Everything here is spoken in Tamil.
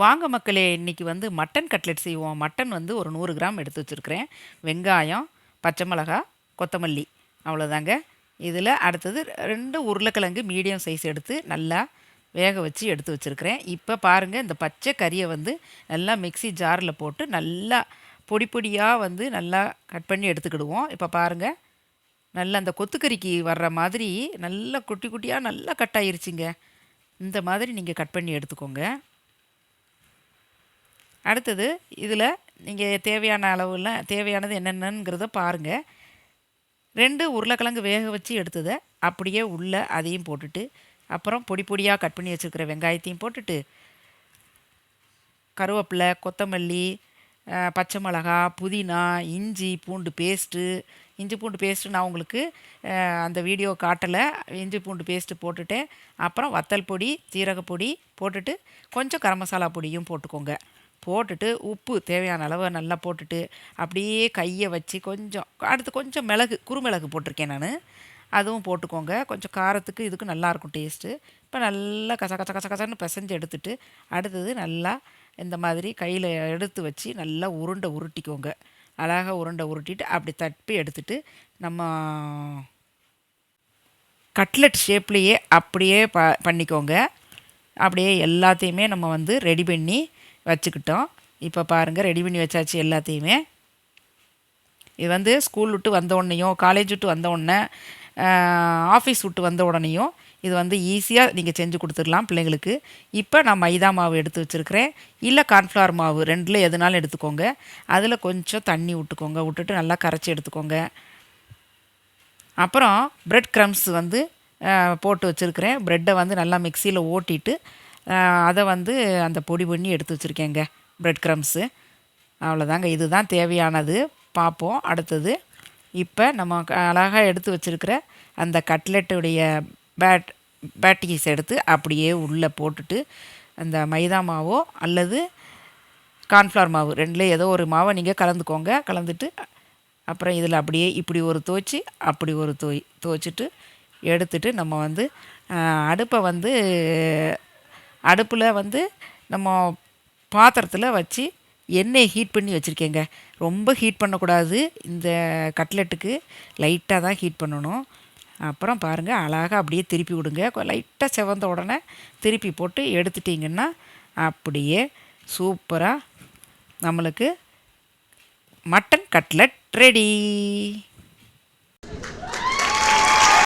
வாங்க மக்களே இன்றைக்கி வந்து மட்டன் கட்லெட் செய்வோம். மட்டன் வந்து ஒரு நூறு கிராம் எடுத்து வச்சுருக்கிறேன். வெங்காயம் பச்சை மிளகா கொத்தமல்லி. அவ்வளோதாங்க இதில் அடுத்தது ரெண்டு உருளைக்கிழங்கு மீடியம் சைஸ் எடுத்து நல்லா வேக வச்சு எடுத்து வச்சுருக்கிறேன். இப்போ பாருங்கள் இந்த பச்சை கறியை வந்து நல்லா மிக்சி ஜாரில் போட்டு நல்லா பொடி பொடியாக வந்து நல்லா கட் பண்ணி எடுத்துக்கிடுவோம். இப்போ பாருங்கள் நல்லா அந்த கொத்துக்கறிக்கு வர்ற மாதிரி நல்லா குட்டி குட்டியாக நல்லா கட் ஆயிருச்சுங்க. இந்த மாதிரி நீங்கள் கட் பண்ணி எடுத்துக்கோங்க. அடுத்தது இதில் நீங்கள் தேவையான அளவில் தேவையானது என்னென்னங்கிறத பாருங்கள் ரெண்டு உருளைக்கிழங்கு வேக வச்சு எடுத்ததை அப்படியே உள்ளே அதையும் போட்டுட்டு அப்புறம் பொடி பொடியாக கட் பண்ணி வச்சுருக்கிற வெங்காயத்தையும் போட்டுட்டு கருவேப்பிலை கொத்தமல்லி பச்சை மிளகா புதினா இஞ்சி பூண்டு பேஸ்ட்டு இஞ்சி பூண்டு பேஸ்ட்டு நான் உங்களுக்கு அந்த வீடியோ காட்டலை. இஞ்சி பூண்டு பேஸ்ட்டு போட்டுட்டேன். அப்புறம் வத்தல் பொடி சீரகப்பொடி போட்டுட்டு கொஞ்சம் கரம் மசாலா பொடியும் போட்டுக்கோங்க. போட்டுட்டு உப்பு தேவையான அளவு நல்லா போட்டுட்டு அப்படியே கையை வச்சு கொஞ்சம் அடுத்து கொஞ்சம் மிளகு குறுமிளகு போட்டிருக்கேன் நான். அதுவும் போட்டுக்கோங்க. கொஞ்சம் காரத்துக்கு இதுக்கு நல்லாயிருக்கும் டேஸ்ட்டு. இப்போ நல்லா கச கச கச கசன்னு பிசைஞ்சு எடுத்துட்டு அடுத்தது நல்லா இந்த மாதிரி கையில் எடுத்து வச்சு நல்லா உருண்டை உருட்டிக்கோங்க. அழகாக உருண்டை உருட்டிட்டு அப்படி தப்பி எடுத்துட்டு நம்ம கட்லெட் ஷேப்லேயே அப்படியே ப பண்ணிக்கோங்க. அப்படியே எல்லாத்தையுமே நம்ம வந்து ரெடி பண்ணி வச்சுக்கிட்டோம். இப்போ பாருங்கள் ரெடி பண்ணி வச்சாச்சு எல்லாத்தையுமே. இது வந்து ஸ்கூல் விட்டு வந்த உடனேயும் காலேஜ் விட்டு வந்த உடனே ஆஃபீஸ் விட்டு வந்த உடனேயும் இது வந்து ஈஸியாக நீங்கள் செஞ்சு கொடுத்துடலாம் பிள்ளைங்களுக்கு. இப்போ நான் மைதா மாவு எடுத்து வச்சுருக்கிறேன். இல்லை கார்ன்ஃப்ளவர் மாவு ரெண்டில் எதுனாலும் எடுத்துக்கோங்க. அதில் கொஞ்சம் தண்ணி விட்டுக்கோங்க. விட்டுட்டு நல்லா கரைச்சி எடுத்துக்கோங்க. அப்புறம் ப்ரெட் க்ரம்ஸ் வந்து போட்டு வச்சுருக்கிறேன். ப்ரெட்டை வந்து நல்லா மிக்சியில் ஓட்டிட்டு அதை வந்து அந்த பொடி பண்ணி எடுத்து வச்சுருக்கேங்க. ப்ரெட் க்ரம்ஸு அவ்வளோதாங்க இதுதான் தேவையானது. பார்ப்போம் அடுத்தது இப்போ நம்ம அழகாக எடுத்து வச்சுருக்கிற அந்த கட்லெட்டுடைய பேட் பேட்டிஸ் எடுத்து அப்படியே உள்ளே போட்டுட்டு அந்த மைதா மாவோ அல்லது கார்ன்ஃப்ளவர் மாவு ரெண்டில் ஏதோ ஒரு மாவை நீங்கள் கலந்துக்கோங்க. கலந்துட்டு அப்புறம் இதில் அப்படியே இப்படி ஒரு துவச்சி அப்படி ஒரு தோய் துவச்சிட்டு எடுத்துட்டு நம்ம வந்து அடுப்பை வந்து அடுப்பில் வந்து நம்ம பாத்திரத்தில் வச்சு எண்ணெயை ஹீட் பண்ணி வச்சுருக்கேங்க. ரொம்ப ஹீட் பண்ணக்கூடாது. இந்த கட்லெட்டுக்கு லைட்டாக தான் ஹீட் பண்ணணும். அப்புறம் பாருங்கள் அழகாக அப்படியே திருப்பி விடுங்க. லைட்டாக செவந்த உடனே திருப்பி போட்டு எடுத்துட்டிங்கன்னா அப்படியே சூப்பராக நம்மளுக்கு மட்டன் கட்லட் ரெடி